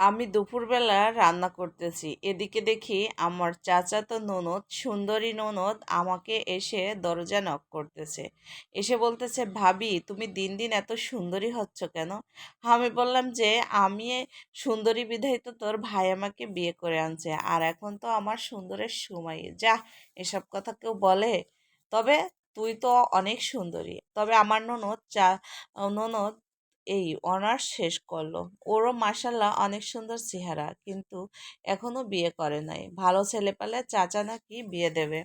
আমি দুপুরবেলা রান্না করতেছি। এদিকে দেখি আমার চাচাতো ননদ, সুন্দরী ননদ আমাকে এসে দরজা নক করতেছে। এসে বলতেছে, ভাবি, তুমি দিন দিন এত সুন্দরী হচ্ছ কেন? আমি বললাম যে, আমি সুন্দরী বিধায় তো তোর ভাই আমাকে বিয়ে করে আনছে, আর এখন তো আমার সুন্দরের সময়। যা, এসব কথা কেউ বলে? তবে তুই তো অনেক সুন্দরী। তবে আমার ননদ চা, ননদ এই অনার্স শেষ করল। ওরও মাসাল্লাহ অনেক সুন্দর চেহারা, কিন্তু এখনও বিয়ে করে নাই। ভালো ছেলে পেলে চাচা নাকি বিয়ে দেবে।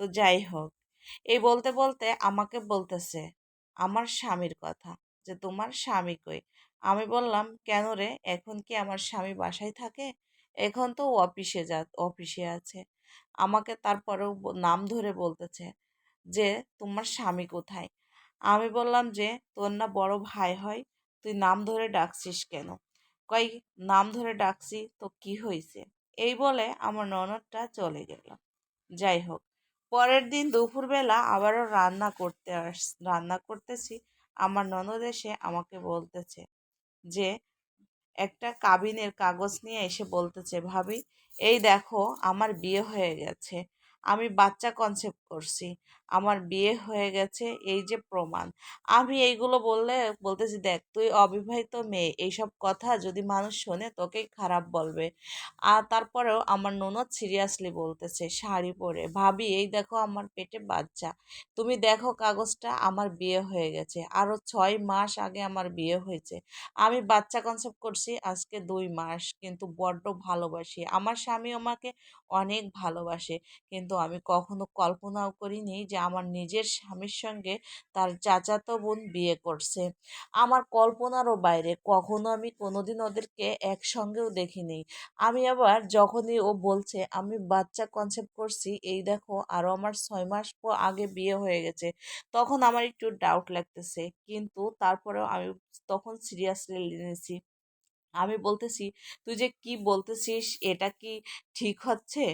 তো যাই হোক, এই বলতে বলতে আমাকে বলতেছে, আমার স্বামীর কথা, যে তোমার স্বামী কই? আমি বললাম, কেন রে, এখন কি আমার স্বামী বাসায় থাকে? এখন তো অফিসে যা, অফিসে আছে। আমাকে তারপরেও নাম ধরে বলতেছে যে, তোমার স্বামী কোথায়? আমি বললাম যে, তোর না বড় ভাই হয় তুই নাম ধরে ডাকছিস কেন? কই, নাম ধরে ডাকছি তো কি হয়েছে এই বলে আমার ননদটা চলে গেল। যাই হোক, পরের দিন দুপুরবেলা আবারও রান্না করতে আস, রান্না করতেছি। আমার ননদ এসে আমাকে বলতেছে যে, একটা কাবিনের কাগজ নিয়ে এসে বলতেছে, ভাবি, এই দেখো, আমার বিয়ে হয়ে গেছে। আমি বাচ্চা কনসেপ্ট করছি। আমার বিয়ে হয়ে গেছে, এই যে প্রমাণ। আমি এইগুলো বললে, বলতেছি, দেখ, তুই অবিবাহিত মেয়ে, এইসব কথা যদি মানুষ শোনে, তোকেই খারাপ বলবে। আর তারপরেও আমার ননদ সিরিয়াসলি বলতেছে, শাড়ি পরে, ভাবি, এই দেখো আমার পেটে বাচ্চা। তুমি দেখো কাগজটা, আমার বিয়ে হয়ে গেছে। আরও ছয় মাস আগে আমার বিয়ে হয়েছে। আমি বাচ্চা কনসেপ্ট করছি, আজকে দুই মাস। কিন্তু বড্ড ভালোবাসি। আমার স্বামী আমাকে অনেক ভালোবাসে। কিন্তু আমি কখনো কল্পনাও করিনি যে আমার নিজের স্বামীর সঙ্গে তার চাচাতো বোন বিয়ে করছে। আমার কল্পনারও বাইরে, কখনো আমি কোনোদিন ওদেরকে একসঙ্গেও দেখিনি। আমি আবার যখনই ও বলছে, আমি বাচ্চা কনসেপ্ট করছি, এই দেখো আরও আমার ছয় মাস পর আগে বিয়ে হয়ে গেছে। তখন আমার একটু ডাউট লাগতেছে। কিন্তু তারপরেও আমি তখন সিরিয়াসলি নিয়েছি। আমি বলতেছি, তুই যে কি বলতেছিস, এটা কি ঠিক হচ্ছে?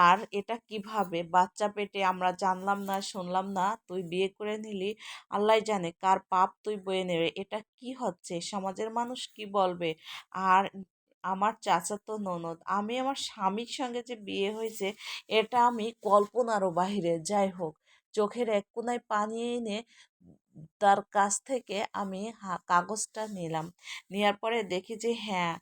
আর এটা কীভাবে? বাচ্চা পেটে আমরা জানলাম না, শুনলাম না, তুই বিয়ে করে নিলি, আল্লাহ জানে কার পাপ তুই বয়ে নেবে, এটা কি হচ্ছে? সমাজের মানুষ কি বলবে? আর আমার চাচাতো ননদ, আমি আমার স্বামীর সঙ্গে যে বিয়ে হয়েছে, এটা আমি কল্পনারও বাহিরে, যাই হোক, চোখের এক কোনায় পানি এনে তার কাছ থেকে আমি কাগজটা নিলাম। নেওয়ার পরে দেখি যে হ্যাঁ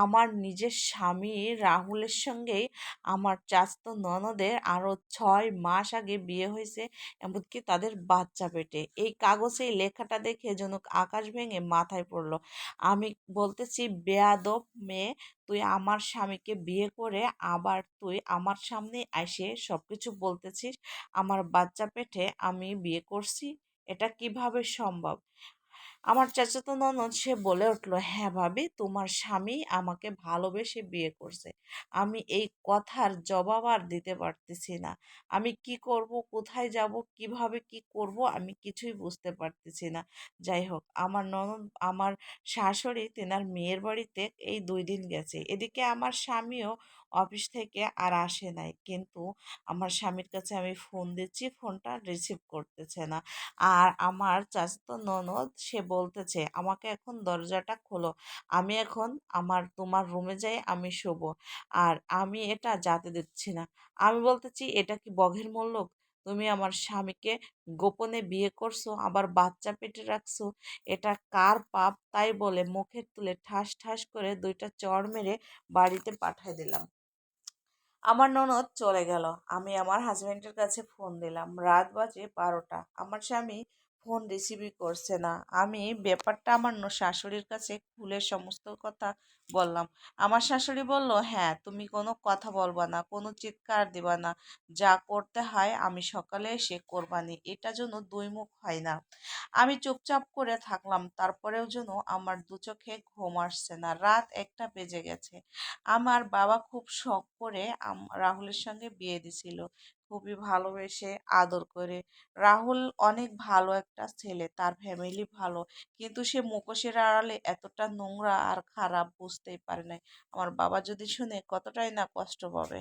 আমার নিজের স্বামী রাহুলের সঙ্গেই আমার চাচাতো ননদের আরও ছয় মাস আগে বিয়ে হয়েছে, এমনকি তাদের বাচ্চা পেটে। এই কাগজে এই লেখাটা দেখে যেন আকাশ ভেঙে মাথায় পড়ল। আমি বলতেছি, বেয়াদব মেয়ে, তুই আমার স্বামীকে বিয়ে করে আবার তুই আমার সামনে এসে সব কিছু বলতেছিস, আমার বাচ্চা পেটে আমি বিয়ে করছি? এটা কীভাবে সম্ভব? আমার চাচাতো ননদ, সে বলে উঠল হ্যাঁ ভাবি, তোমার স্বামী আমাকে ভালোবেসে বিয়ে করছে। আমি এই কথার জবাব আর দিতে পারতেছি না। আমি কি করব, কোথায় যাব, কীভাবে কি করব, আমি কিছুই বুঝতে পারতেছি না। যাই হোক, আমার ননদ, আমার শাশুড়ি, তেনার মেয়ের বাড়িতে এই দুই দিন গেছে। এদিকে আমার স্বামীও অফিস থেকে আর আসে নাই। কিন্তু আমার স্বামীর কাছে আমি ফোন দিচ্ছি, ফোনটা রিসিভ করতেছে না। আর আমার চাচাতো ননদ, সে বলতেছে, আমাকে এখন দরজাটা খোলো। আমি এখন আমার, তোমার রুমে যাই, আমি শোবো। আর আমি এটা যেতে দিচ্ছি না। আমি বলতেছি, এটা কি বঘের মূল্য তুমি আমার স্বামীকে গোপনে বিয়ে করছ, আবার বাচ্চা পেটে রাখছো? এটা কার পাপ তাই বলে মুখের তুলে ঠাস ঠাস করে দুইটা চড় মেরে বাড়িতে পাঠাই দিলাম। আমার ননদ চলে গেল। আমি আমার হাজবেন্ডের কাছে ফোন দিলাম। রাত বাজে বারোটা। আমার স্বামী ফোন রিসিভই করছে না। আমি ব্যাপারটা আমার শাশুড়ির কাছে খুলে সমস্ত কথা বললাম। আমার শাশুড়ি বলল হ্যাঁ তুমি কোনো কথা বলবা না, কোনো চিৎকার দিবা না। যা করতে হয় আমি সকালে এসে করবানি। এটা যেন দুই মুখ হয় না। আমি চুপচাপ করে থাকলাম। তারপরেও যেন আমার দু চোখে ঘুম আসছে না। রাত একটা বেজে গেছে। আমার বাবা খুব শখ করে রাহুলের সঙ্গে বিয়ে দিছিল। খুবই ভালোবেসে আদর করে। রাহুল অনেক ভালো একটা ছেলে, তার ফ্যামিলি ভালো। কিন্তু সে মুখোশের আড়ালে এতটা নোংরা আর খারাপ বুঝতেই পারে নাই। আমার বাবা যদি শুনে কতটাই না কষ্ট পাবে।